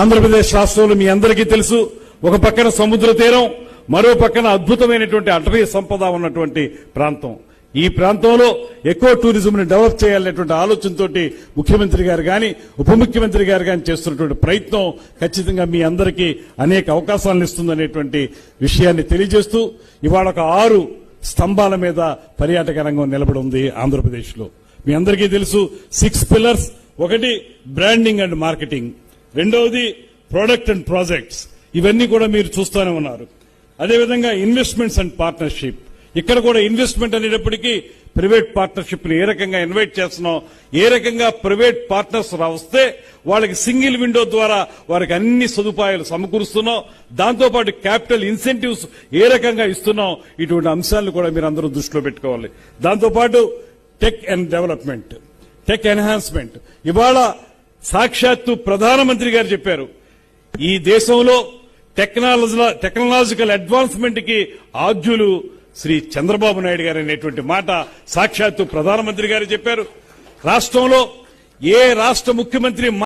ఆంధ్రప్రదేశ్ రాష్ట్రంలో మీ అందరికీ తెలుసు ఒక పక్కన సముద్ర తీరం మరో పక్కన అద్భుతమైనటువంటి అటవీ సంపద ఉన్నటువంటి ప్రాంతం. ఈ ప్రాంతంలో ఎక్కువ టూరిజం ని డెవలప్ చేయాలనేటువంటి ఆలోచనతో ముఖ్యమంత్రి గారు కానీ ఉప ముఖ్యమంత్రి గారు కానీ చేస్తున్నటువంటి ప్రయత్నం ఖచ్చితంగా మీ అందరికీ అనేక అవకాశాలను ఇస్తుందనేటువంటి విషయాన్ని తెలియజేస్తూ ఇవాళ ఒక ఆరు స్తంభాల మీద పర్యాటక రంగం నిలబడి ఉంది ఆంధ్రప్రదేశ్లో మీ అందరికీ తెలుసు సిక్స్ పిల్లర్స్ ఒకటి బ్రాండింగ్ అండ్ మార్కెటింగ్. రెండవది ప్రొడక్ట్ అండ్ ప్రాజెక్ట్స్ ఇవన్నీ కూడా మీరు చూస్తూనే ఉన్నారు. అదేవిధంగా ఇన్వెస్ట్మెంట్స్ అండ్ పార్ట్నర్షిప్ ఇక్కడ కూడా ఇన్వెస్ట్మెంట్ అనేటప్పటికీ ప్రైవేట్ పార్ట్నర్షిప్ ఏ రకంగా ఇన్వైట్ చేస్తున్నాం ఏ రకంగా ప్రైవేట్ పార్ట్నర్స్ వస్తే వాళ్ళకి సింగిల్ విండో ద్వారా వారికి అన్ని సదుపాయాలు సమకూరుస్తున్నాం. దాంతోపాటు క్యాపిటల్ ఇన్సెంటివ్స్ ఏ రకంగా ఇస్తున్నాం ఇటువంటి అంశాలను కూడా మీరు అందరూ దృష్టిలో పెట్టుకోవాలి. దాంతోపాటు tech and development tech enhancement ఇవాళ సాక్షాత్తు ప్రధానమంత్రి గారు చెప్పారు. ఈ దేశంలో టెక్నాలజీ టెక్నాలజికల్ అడ్వాన్స్మెంట్కి ఆద్యులు శ్రీ చంద్రబాబు నాయుడు గారు అనేటువంటి మాట సాక్షాత్తు ప్రధానమంత్రి గారు చెప్పారు. రాష్ట్రంలో ఏ రాష్ట్ర ముఖ్యమంత్రి